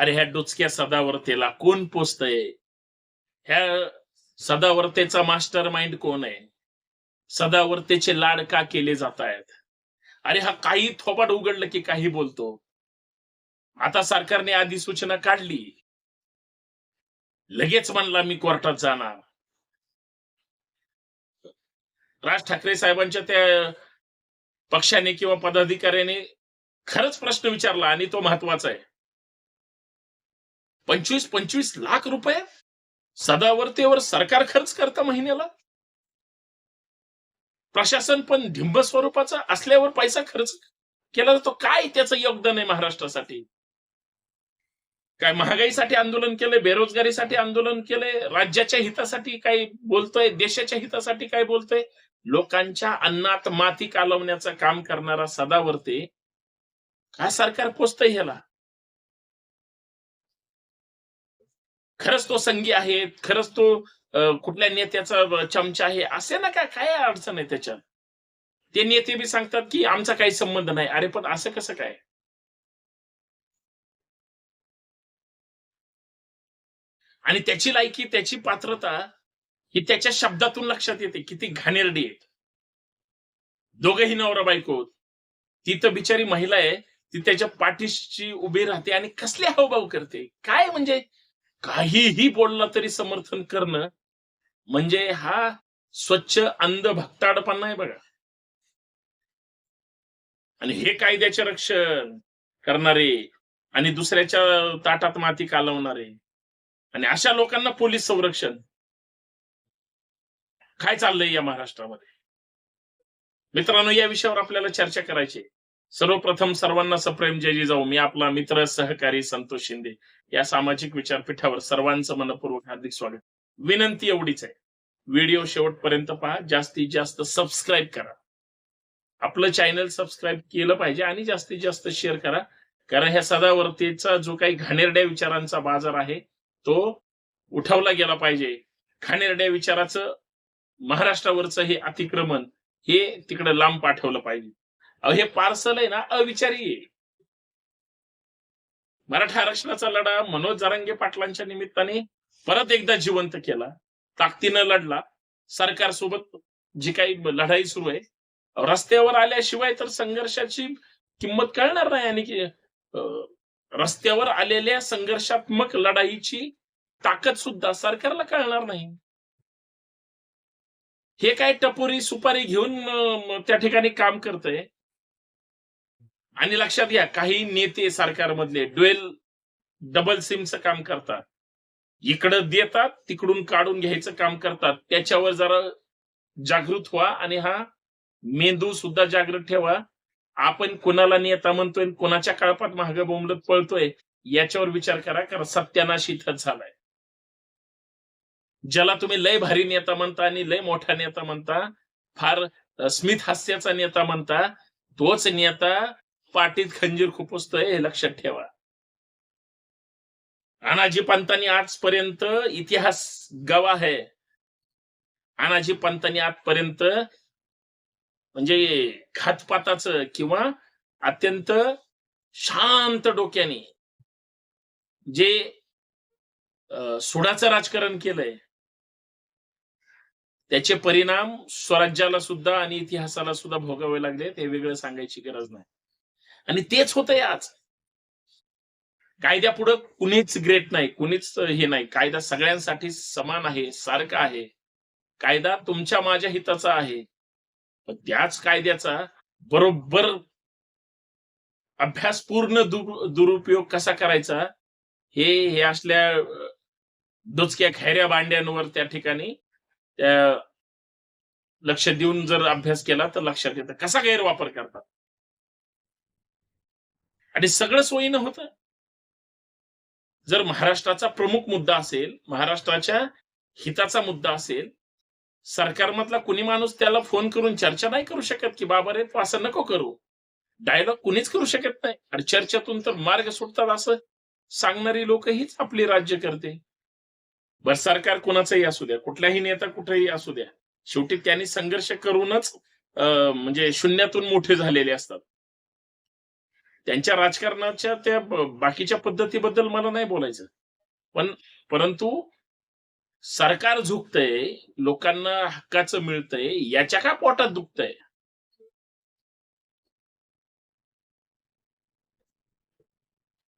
अरे ह्या डोचक्या सदावर्तेला कोण पोचतय ह्या सदावर्तेचा मास्टर माइंड कोण आहे? सदावर्तेचे लाड का केले जात आहेत अरे हा काही थोपाट उघडलं की काही बोलतो. आता सरकारने अधिसूचना काढली. लगेच म्हणला मी कोर्टात जाणार. राज ठाकरे साहेबांच्या त्या पक्षाने किंवा पदाधिकाऱ्याने खरंच प्रश्न विचारला आणि तो महत्त्वाचा आहे. पंचवीस पंचवीस लाख रुपये सदावरतेवर सरकार खर्च करतं महिन्याला? प्रशासन पण ढिंब स्वरूपाचा असल्यावर पैसा खर्च केला जातो काय त्याचं योगदान आहे महाराष्ट्रासाठी? काय महागाईसाठी आंदोलन केलंय बेरोजगारीसाठी आंदोलन केलंय राज्याच्या हितासाठी काय बोलतोय देशाच्या हितासाठी काय बोलतोय? लोकांच्या अन्नात माती कालवण्याचं काम करणारा सदावर्ते काय सरकार पोचतंय ह्याला? खरंच तो संगी आहे खरंच तो कुठल्या नेत्याचा चमचा आहे असे ना काय काय अडचण आहे त्याच्यात? ते नेते बी सांगतात की आमचा काही संबंध नाही. अरे पण असं कसं काय? आणि त्याची लायकी त्याची पात्रता ही त्याच्या शब्दातून लक्षात येते किती घाणेरडी आहेत. दोघही नवरा बायको ती तर बिचारी महिला आहे ती त्याच्या पाठीशी उभी राहते आणि कसले हावभाव करते? काय म्हणजे काहीही बोलला तरी समर्थन करणं म्हणजे हा स्वच्छ अंध भक्ताडपणा आहे बघा. आणि हे कायद्याचे रक्षण करणारे आणि दुसऱ्याच्या ताटात माती कालवणारे आणि अशा लोकांना पोलीस संरक्षण. काय चाललंय या महाराष्ट्रामध्ये? मित्रांनो या विषयावर आपल्याला चर्चा करायची आहे. सर्वप्रथम सर्वांना सप्रेम जय जाऊ. मी आपला मित्र सहकारी संतोष शिंदे. या सामाजिक विचारपीठावर सर्वांचं मनपूर्वक हार्दिक स्वागत. विनंती एवढीच आहे. व्हिडिओ शेवटपर्यंत पहा. जास्तीत जास्त सबस्क्राईब करा. आपलं चॅनल सबस्क्राईब केलं पाहिजे आणि जास्तीत जास्त शेअर करा. कारण ह्या सदावर्तीचा जो काही घाणेरड्या विचारांचा बाजार आहे तो उठवला गेला पाहिजे. घाणेरड्या विचाराचं महाराष्ट्रावरचं हे अतिक्रमण हे तिकडे लांब पाठवलं पाहिजे. हे पार्सल आहे ना अविचारी आहे. मराठा आरक्षणाचा लढा मनोज जारंगे पाटलांच्या निमित्ताने परत एकदा जिवंत केला. ताकदीनं लढला. सरकारसोबत जी काही लढाई सुरू आहे रस्त्यावर आल्याशिवाय तर संघर्षाची किंमत कळणार नाही आणि की, रस्त्यावर आलेल्या संघर्षात्मक लढाईची ताकद सुद्धा सरकारला कळणार नाही. हे काय टपोरी सुपारी घेऊन त्या ठिकाणी काम करतंय? आणि लक्षात घ्या काही नेते सरकारमधले ड्युएल डबल सिमचं काम करतात. इकडं देतात तिकडून काढून घ्यायचं काम करतात. त्याच्यावर जरा जागृत व्हा आणि हा मेंदू सुद्धा जागृत ठेवा. आपण कोणाला नेता म्हणतोय कोणाच्या काळपात महाग बोंबलत पळतोय याच्यावर विचार करा कारण सत्यानाश इथं झालाय. ज्याला तुम्ही लय भारी नेता म्हणता आणि लय मोठा नेता म्हणता फार स्मित हास्याचा नेता म्हणता तोच नेता पाटीत खंजीर खुपसतोय हे लक्षात ठेवा. अनाजी पंतांनी आजपर्यंत इतिहास गवा आहे अनाजी पंतांनी आजपर्यंत म्हणजे घातपाताचं किंवा अत्यंत शांत डोक्याने जे सुडाचं राजकारण केलंय त्याचे परिणाम स्वराज्याला सुद्धा आणि इतिहासाला सुद्धा भोगावे लागले हे वेगळं सांगायची गरज नाही. आणि तेच होतंय आज. कायद्यापुढं कुणीच ग्रेट नाही कुणीच हे नाही. कायदा सगळ्यांसाठी समान आहे सारखा आहे. कायदा तुमच्या माझ्या हिताचा आहे. पण त्याच कायद्याचा बरोबर अभ्यास पूर्ण दुरुपयोग कसा करायचा? हे हे असल्या अ, डोचक्या खैऱ्या भांड्यांवर त्या ठिकाणी त्या लक्ष देऊन जर अभ्यास केला तर लक्षात येतं. कसा गैरवापर करतात? आणि सगळं सोयीनं होतं जर महाराष्ट्राचा प्रमुख मुद्दा असेल महाराष्ट्राच्या हिताचा मुद्दा असेल सरकारमधला कुणी माणूस त्याला फोन करून चर्चा नाही करू शकत की बाबा रे तू असं नको करू. डायलॉग कुणीच करू शकत नाही. आणि चर्चेतून तर मार्ग सुटतात असं सांगणारी लोक हीच आपली राज्य करते. बर सरकार कुणाचंही असू द्या कुठलाही नेता कुठेही असू द्या शेवटी त्यांनी संघर्ष करूनच अं, म्हणजे शून्यातून मोठे झालेले असतात. त्यांच्या राजकारणाच्या त्या बाकीच्या पद्धतीबद्दल मला नाही बोलायचं. पण परंतु सरकार झुकतंय लोकांना हक्काचं मिळतंय याच्या का पोटात दुखतंय?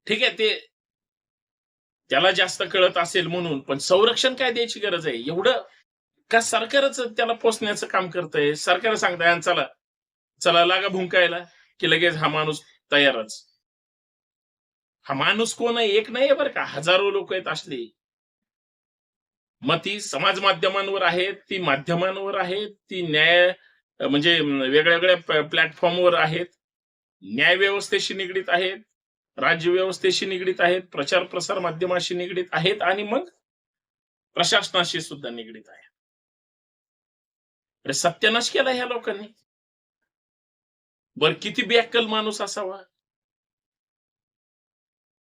ठीक आहे ते त्याला जास्त कळत असेल म्हणून पण संरक्षण काय द्यायची गरज आहे? एवढं का सरकारच त्याला पोचण्याचं काम करतंय? सरकार सांगताय चला चला लागा भुंकायला की लगेच हा माणूस तयारच. हा माणूस कोण आहे एक नाही बरं का. हजारो लोक आहेत असले. मग ती समाज माध्यमांवर आहेत ती माध्यमांवर आहेत ती न्याय म्हणजे वेगळ्या वेगळ्या प्लॅटफॉर्मवर आहेत. न्याय व्यवस्थेशी निगडीत आहेत राज्य व्यवस्थेशी निगडीत आहेत प्रचार प्रसार माध्यमाशी निगडीत आहेत आणि मग प्रशासनाशी सुद्धा निगडीत आहे सत्यनाश सत्यानाश केला ह्या लोकांनी. बर किती बेअक्कल माणूस असावा?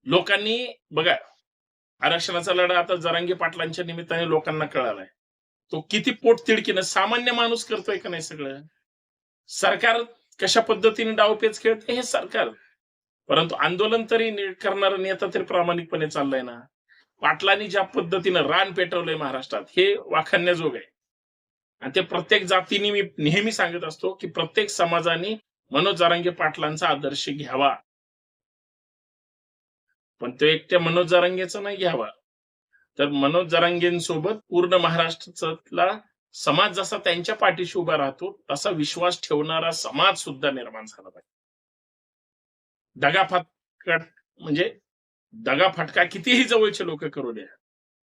लोकांनी बघा आरक्षणाचा लढा आता जरांगी पाटलांच्या निमित्ताने लोकांना कळालाय. तो किती पोटतिडकीनं सामान्य माणूस करतोय का नाही सगळं? सरकार कशा पद्धतीने डावपेच खेळते? हे सरकार. परंतु आंदोलन तरी करणारा नेता तरी प्रामाणिकपणे चाललाय ना. पाटलांनी ज्या पद्धतीनं रान पेटवलंय महाराष्ट्रात हे वाखाण्याजोग आहे. आणि ते प्रत्येक जातीने मी नेहमी सांगत असतो की प्रत्येक समाजाने मनोज जारांगे पाटलांचा आदर्श घ्यावा. पण तो एकट्या मनोज जारांगेचा नाही घ्यावा. तर मनोज जारांगेंसोबत पूर्ण महाराष्ट्रातला समाज जसा त्यांच्या पाठीशी उभा राहतो तसा विश्वास ठेवणारा समाज सुद्धा निर्माण झाला पाहिजे. दगाफटका म्हणजे दगाफटका कितीही जवळचे लोक करू द्या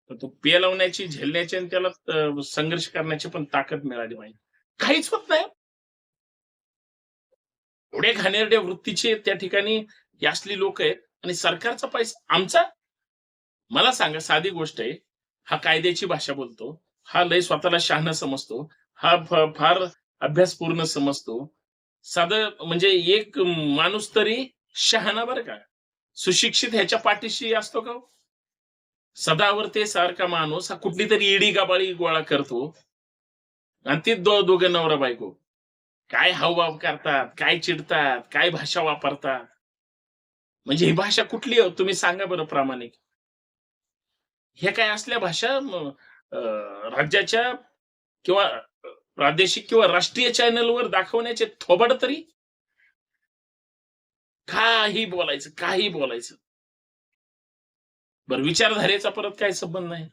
तर तो पेलवण्याची झेलण्याची आणि त्याला संघर्ष करण्याची पण ताकद मिळाली पाहिजे. काहीच होत नाही. एवढे घाणेरड्या वृत्तीचे त्या ठिकाणी यासली असली लोक आहेत. आणि सरकारचा पैसा आमचा? मला सांगा साधी गोष्ट आहे. हा कायद्याची भाषा बोलतो. हा लय स्वतःला शहाणा समजतो. हा फार अभ्यासपूर्ण समजतो. साधं म्हणजे एक माणूस तरी शहाणा बरं का? सुशिक्षित ह्याच्या पाठीशी असतो का हो? सदावर ते सारखा माणूस हा कुठली तरी इडी गाबाळी गोळा करतो. आणि ती दो दोघं नवरा बायको. काय हावभाव करतात काय चिडतात काय भाषा वापरतात? म्हणजे ही भाषा कुठली हो? तुम्ही सांगा बरं प्रामाणिक. हे काय असल्या भाषा राज्याच्या किंवा प्रादेशिक किंवा राष्ट्रीय चॅनलवर दाखवण्याचे थोबड तरी? काही बोलायचं काही बोलायचं. बर विचारधारेचा परत काय संबंध नाही.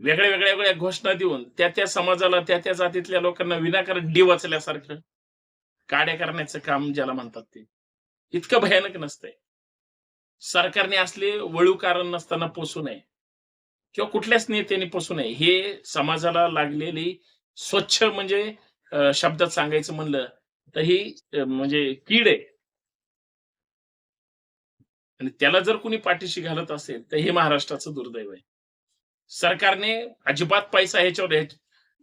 वेगळ्या वेगळ्या वेगळ्या घोषणा देऊन त्या त्या समाजाला त्या त्या जातीतल्या लोकांना विनाकारण डी वाचल्यासारखं काड्या करण्याचं काम ज्याला म्हणतात ते. इतकं भयानक नसतंय. सरकारने असले वळू कारण नसताना पोसू नये. किंवा कुठल्याच नेत्याने पोसू नये. हे समाजाला लागलेली स्वच्छ म्हणजे शब्दात सांगायचं म्हणलं तर ही म्हणजे कीड आहे. आणि त्याला जर कुणी पाठीशी घालत असेल तर हे महाराष्ट्राचं दुर्दैव आहे. सरकारने अजिबात पैसा ह्याच्यावर सदावर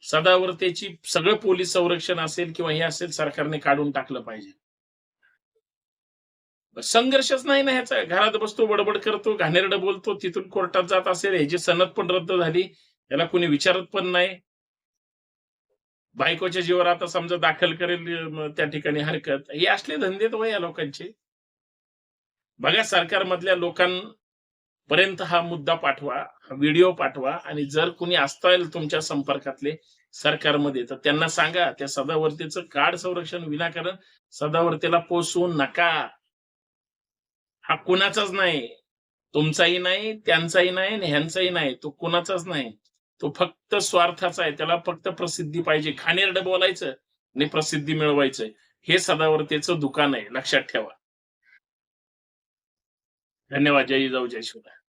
सदावर्तेची सगळं पोलीस संरक्षण असेल किंवा हे असेल सरकारने काढून टाकलं पाहिजे. संघर्षच नाही ना ह्याचा. घरात बसतो बडबड करतो घाणेरडं बोलतो तिथून कोर्टात जात असेल ह्याची सनद पण रद्द झाली याला कोणी विचारत पण नाही. बायकोच्या जीवर आता समजा दाखल करेल त्या ठिकाणी हरकत. हे असले धंदे तो हो या लोकांचे. बघा सरकारमधल्या पर्यंत हा मुद्दा पाठवा हा व्हिडिओ पाठवा आणि जर कुणी असताल तुमच्या संपर्कातले सरकारमध्ये तर त्यांना सांगा त्या सदावर्तीचं कार्ड संरक्षण विनाकारण सदावर्तीला पोसवू नका. हा कुणाचाच नाही. तुमचाही नाही त्यांचाही नाही आणि ह्यांचाही नाही. तो कुणाचाच नाही. तो फक्त स्वार्थाचा आहे. त्याला फक्त प्रसिद्धी पाहिजे. खाणेरडं बोलायचं आणि प्रसिद्धी मिळवायचं. हे सदावर्तीचं दुकान आहे. लक्षात ठेवा. धन्यवाद. जय जाऊ जय शिवराय.